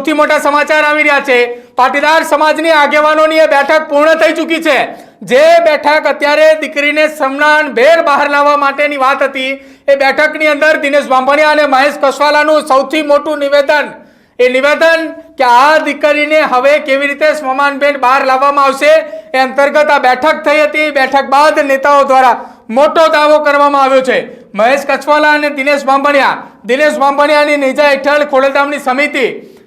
સૌથી મોટા સમાચાર આવી રહ્યા છે. પાટીદાર સમાજની આગેવાનોની એ બેઠક પૂર્ણ થઈ ચૂકી છે. જે બેઠક અત્યારે દીકરીને સન્માન ભેર બહાર લાવવા માટેની વાત હતી. એ બેઠકની અંદર દિનેશ બાંભણિયા અને મહેશ કસવાલાનું સૌથી મોટું નિવેદન. એ નિવેદન કે આ દીકરીને હવે કેવી રીતે સ્મમાનભેટ બહાર લાવવામાં આવશે? એ અંતર્ગત આ બેઠક થઈ હતી. બેઠક બાદ નેતાઓ દ્વારા મોટો દાવો કરવામાં આવ્યો છે. મહેશ કચવાલા અને દિનેશ બાંભણિયા. દિનેશ બાંભણિયાની નેજા હેઠળ ખોડલધામની સમિતિ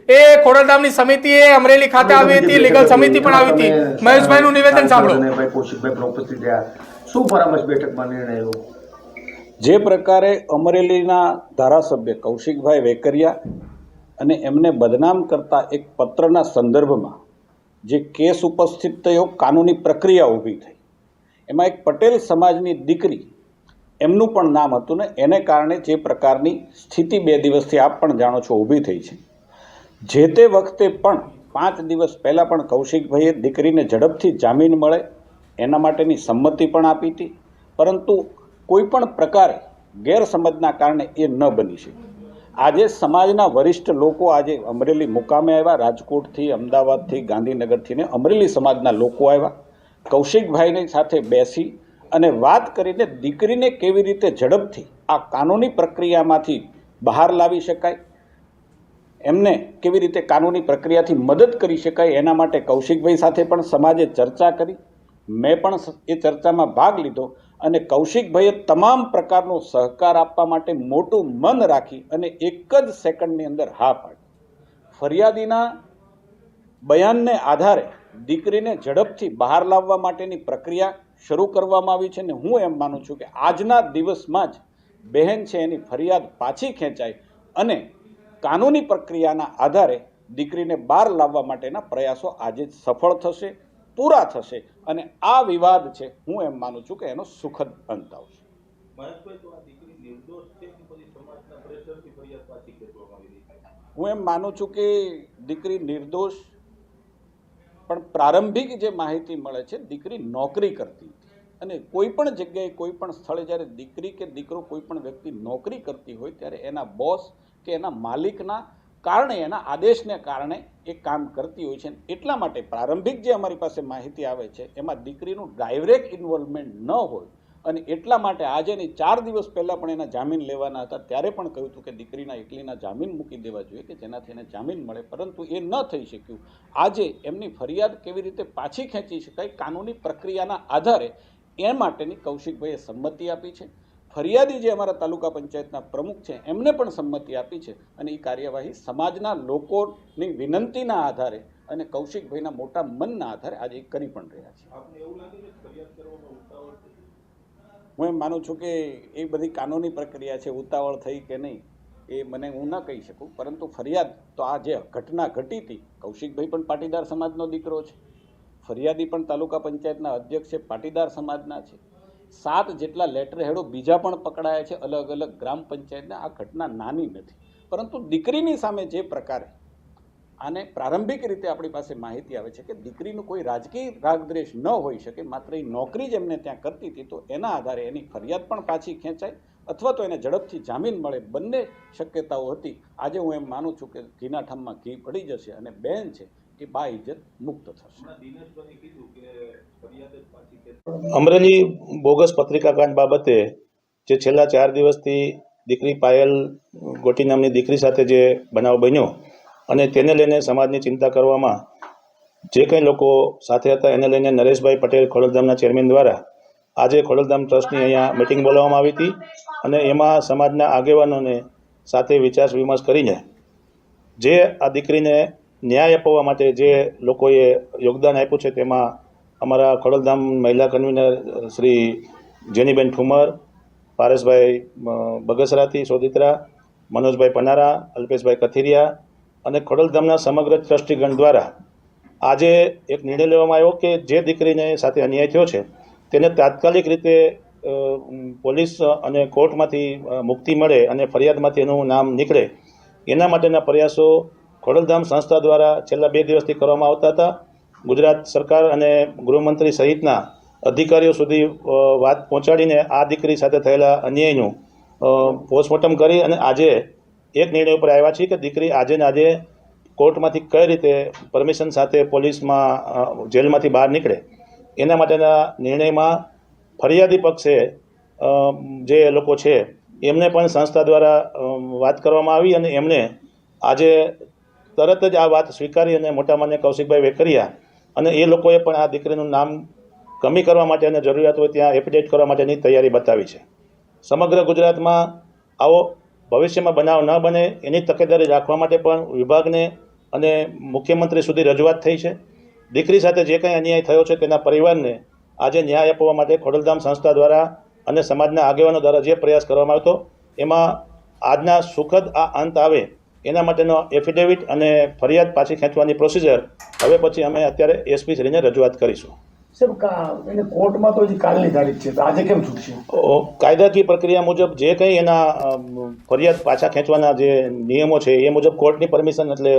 એ ખોડલધામની સમિતિ એ અમરેલી ખાતે આવી હતી લીગલ સમિતિ પણ આવી હતી. મહેશભાઈનું નિવેદન સાંભળો. ભાઈ કૌશિકભાઈ ઉપસ્થિત રહ્યા શું પરામર્શ બેઠકમાં નિર્ણય આવ્યો? જે પ્રકારે અમરેલીના ધારાસભ્ય કૌશિકભાઈ વેકરિયા અને એમને બદનામ કરતા એક પત્રના સંદર્ભમાં જે કેસ ઉપસ્થિત થયો કાનૂની પ્રક્રિયા ઊભી થઈ. એમાં એક પટેલ સમાજની દીકરી એમનું પણ નામ હતું ને એને કારણે જે પ્રકારની સ્થિતિ બે દિવસથી આપ પણ જાણો છો ઊભી થઈ છે. જે તે વખતે પણ પાંચ દિવસ પહેલાં પણ કૌશિકભાઈએ દીકરીને ઝડપથી જામીન મળે, એના માટેની સંમતિ પણ આપી હતી. પરંતુ કોઈ પણ પ્રકારે ગેરસમજના કારણે એ ન બની શકે. આજે સમાજના વરિષ્ઠ લોકો આજે અમરેલી મુકામે આવ્યા. રાજકોટથી, અમદાવાદથી, ગાંધીનગરથી ને અમરેલી સમાજના લોકો આવ્યા. કૌશિકભાઈની સાથે બેસી અને વાત કરીને દીકરીને કેવી રીતે ઝડપથી આ કાનૂની પ્રક્રિયામાંથી બહાર લાવી શકાય એમને કેવી રીતે કાનૂની પ્રક્રિયાથી મદદ કરી શકાય એના માટે કૌશિકભાઈ સાથે પણ સમાજે ચર્ચા કરી. મેં પણ એ ચર્ચામાં ભાગ લીધો અને કૌશિકભાઈએ તમામ પ્રકારનો સહકાર આપવા માટે મોટું મન રાખી અને એક જ સેકન્ડની અંદર હા પાડી. ફરિયાદીના બયાનને આધારે દીકરીને ઝડપથી બહાર લાવવા માટેની પ્રક્રિયા શરૂ કરવામાં આવી છે અને હું એમ માનું છું કે આજના દિવસમાં જ બહેન છે એની ફરિયાદ પાછી ખેંચાય અને કાનૂની પ્રક્રિયાના આધારે દીકરીને બહાર લાવવા માટેના પ્રયાસો આજે જ સફળ થશે પૂરા થશે અને આ વિવાદ છે હું એમ માનું છું કે એનો સુખદ અંત આવશે. હું એમ માનું છું કે દીકરી નિર્દોષ પણ પ્રારંભિક જે માહિતી મળે છે દીકરી નોકરી કરતી અને કોઈ પણ જગ્યાએ કોઈ પણ સ્થળે જ્યારે દીકરી કે દીકરો કોઈ પણ વ્યક્તિ નોકરી કરતી હોય ત્યારે એના બોસ કે એના માલિકના કારણે, એના આદેશને કારણે એ કામ કરતી હોય છે. એટલા માટે પ્રારંભિક જે અમારી પાસે માહિતી આવે છે, એમાં દીકરીનું ડાયરેક્ટ ઇન્વોલ્વમેન્ટ ન હોય, અને એટલા માટે આજે એની ચાર દિવસ પહેલાં પણ એના જામીન લેવાના હતા, ત્યારે પણ કહ્યું હતું કે દીકરીના એકલીના જામીન મૂકી દેવા જોઈએ, કે જેનાથી એને જામીન મળે. પરંતુ એ ન થઈ શક્યું. આજે એમની ફરિયાદ કેવી રીતે પાછી ખેંચી શકાય, કાનૂની પ્રક્રિયાના આધારે, એ માટેની કૌશિકભાઈએ સંમતિ આપી છે. ફરિયાદી જે અમારા તાલુકા પંચાયતના પ્રમુખ છે એમને પણ સંમતિ આપી છે અને એ કાર્યવાહી સમાજના લોકોની વિનંતીના આધારે અને કૌશિકભાઈના મોટા મનના આધારે આજે એ કરી પણ રહ્યા છે. હું એમ માનું છું કે એ બધી કાનૂની પ્રક્રિયા છે ઉતાવળ થઈ કે નહીં એ મને હું ના કહી શકું. પરંતુ ફરિયાદ તો આ જે ઘટના ઘટી હતી કૌશિકભાઈ પણ પાટીદાર સમાજનો દીકરો છે. ફરિયાદી પણ તાલુકા પંચાયતના અધ્યક્ષ છે પાટીદાર સમાજના છે. સાત જેટલા લેટર હેડો બીજા પણ પકડાયા છે અલગ અલગ ગ્રામ પંચાયતના. આ ઘટના નાની નથી. પરંતુ દીકરીની સામે જે પ્રકારે આને પ્રારંભિક રીતે આપણી પાસે માહિતી આવે છે કે દીકરીનું કોઈ રાજકીય રાગદ્વેષ ન હોઈ શકે, માત્ર એ નોકરી જ એમને ત્યાં કરતી હતી, તો એના આધારે એની ફરિયાદ પણ પાછી ખેંચાય અથવા તો એને ઝડપથી જામીન મળે. બંને શક્યતાઓ હતી. આજે હું એમ માનું છું કે ઘીના ઠામમાં ઘી પડી જશે અને બેન છે એ બા ઇજ્જત મુક્ત થશે. અમરેલી બોગસ પત્રિકા કાંડ બાબતે જે છેલ્લા ચાર દિવસથી દીકરી પાયલ ગોટી નામની દીકરી સાથે જે બનાવ બન્યો અને તેને લઈને સમાજની ચિંતા કરવામાં જે કંઈ લોકો સાથે હતા એને લઈને નરેશભાઈ પટેલ ખોડલધામના ચેરમેન દ્વારા આજે ખોડલધામ ટ્રસ્ટની અહીંયા મિટિંગ બોલાવવામાં આવી હતી અને એમાં સમાજના આગેવાનોને સાથે વિચાર વિમર્શ કરીને જે આ દીકરીને ન્યાય અપાવવા માટે જે લોકોએ યોગદાન આપ્યું છે તેમાં અમારા ખોડલધામ મહિલા કન્વીનર શ્રી જેનીબેન ઠુમર પારસભાઈ અ, બગસરાથી સોદિત્રા મનોજભાઈ પનારા અલ્પેશભાઈ કથિરિયા અને ખોડલધામના સમગ્ર ટ્રસ્ટીગણ દ્વારા આજે એક નિર્ણય લેવામાં આવ્યો કે જે દીકરીને સાથે અન્યાય થયો છે તેને તાત્કાલિક રીતે પોલીસ અને કોર્ટમાંથી મુક્તિ મળે અને ફરિયાદમાંથી એનું નામ નીકળે એના માટેના પ્રયાસો ખોડલધામ સંસ્થા દ્વારા છેલ્લા બે દિવસથી કરવામાં આવતા હતા. ગુજરાત સરકાર અને ગૃહમંત્રી સહિતના અધિકારીઓ સુધી વાત પહોંચાડીને આ દીકરી સાથે થયેલા અન્યાયનું પોસ્ટમોર્ટમ કરી અને આજે એક નિર્ણય ઉપર આવ્યા છીએ કે દીકરી આજે ને આજે કોર્ટમાંથી કઈ રીતે પરમિશન સાથે પોલીસમાં જેલમાંથી બહાર નીકળે. એના માટેના નિર્ણયમાં ફરિયાદી પક્ષે જે લોકો છે, એમને પણ સંસ્થા દ્વારા વાત કરવામાં આવી અને એમને આજે તરત જ આ વાત સ્વીકારી અને મોટા માન્ય કૌશિકભાઈ વેકરિયા અને એ લોકોએ પણ આ દીકરીનું નામ કમી કરવા માટે અને જરૂરિયાત હોય ત્યાં એફિડેટ કરવા માટેની તૈયારી બતાવી છે. સમગ્ર ગુજરાતમાં આવો ભવિષ્યમાં બનાવ ન બને એની તકેદારી રાખવા માટે પણ વિભાગને અને મુખ્યમંત્રી સુધી રજૂઆત થઈ છે. દીકરી સાથે જે કંઈ અન્યાય થયો છે તેના પરિવારને આજે ન્યાય આપવા માટે ખોડલધામ સંસ્થા દ્વારા અને સમાજના આગેવાનો દ્વારા જે પ્રયાસ કરવામાં આવ્યો હતો, એમાં આજના સુખદ આ અંત આવે એના માટેનો એફિડેવિટ અને ફરિયાદ પાછી ખેંચવાની પ્રોસિજર હવે પછી અમે અત્યારે એસપી શ્રીને રજૂઆત કરીશું. એને કોર્ટમાં તો કાલની તારીખ છે. આજે કેમ છૂટશે? કાયદાકીય પ્રક્રિયા મુજબ જે કંઈ એના ફરિયાદ પાછા ખેંચવાના જે નિયમો છે એ મુજબ કોર્ટની પરમિશન એટલે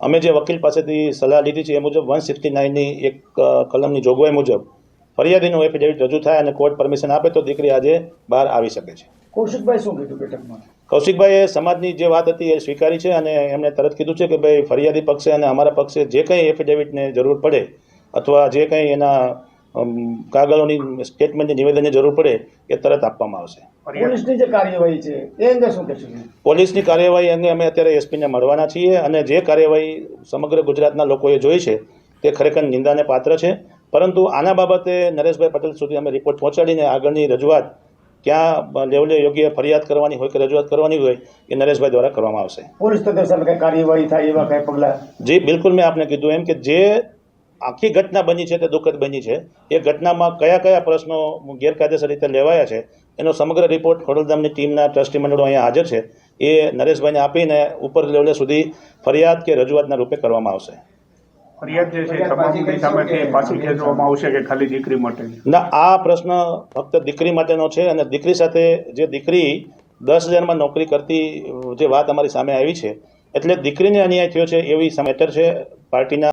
અમે જે વકીલ પાસેથી સલાહ લીધી છે એ મુજબ વન સિક્સટી નાઇનની એક કલમની જોગવાઈ મુજબ ફરિયાદીનું એફિડેવિટ રજૂ થાય અને કોર્ટ પરમિશન આપે તો દીકરી આજે બહાર આવી શકે છે. કૌશિકભાઈ શું કીધું બેઠકમાં? કૌશિકભાઈએ સમાજની જે વાત હતી એ સ્વીકારી છે અને એમણે તરત કીધું છે કે ભાઈ ફરિયાદી પક્ષે અને અમારા પક્ષે જે કંઈ એફિડેવિટને જરૂર પડે અથવા જે કંઈ એના કાગળોની સ્ટેટમેન્ટની નિવેદનની જરૂર પડે એ તરત આપવામાં આવશે. પોલીસની જે કાર્યવાહી છે એ અંગે શું કહેશું પોલીસની કાર્યવાહી અંગે અમે અત્યારે એસપીને મળવાના છીએ અને જે કાર્યવાહી સમગ્ર ગુજરાતના લોકોએ જોઈ છે તે ખરેખર નિંદાને પાત્ર છે. પરંતુ આના બાબતે નરેશભાઈ પટેલ સુધી અમે રિપોર્ટ પહોંચાડીને આગળની રજૂઆત ક્યાં લેવલે યોગ્ય ફરિયાદ કરવાની હોય કે રજૂઆત કરવાની હોય એ નરેશભાઈ દ્વારા કરવામાં આવશે. પોલીસ તંત્ર સામે કઈ કાર્યવાહી થાય એવા કઈ પગલા? જી બિલકુલ મેં આપને કીધું એમ કે જે આખી ઘટના બની છે તે દુઃખદ બની છે. એ ઘટનામાં કયા કયા પ્રશ્નો ગેરકાયદેસર રીતે લેવાયા છે એનો સમગ્ર રિપોર્ટ ખોડલધામની ટીમના ટ્રસ્ટી મંડળો અહીંયા હાજર છે. એ નરેશભાઈને આપીને ઉપર લેવલે સુધી ફરિયાદ કે રજૂઆતના રૂપે કરવામાં આવશે. દીકરી માટે આ પ્રશ્ન ફક્ત દીકરી માટેનો છે અને દીકરી સાથે જે દીકરી દસ હજારમાં નોકરી કરતી જે વાત અમારી સામે આવી છે, એટલે દીકરીને અન્યાય થયો છે એવી મેટર છે પાર્ટીના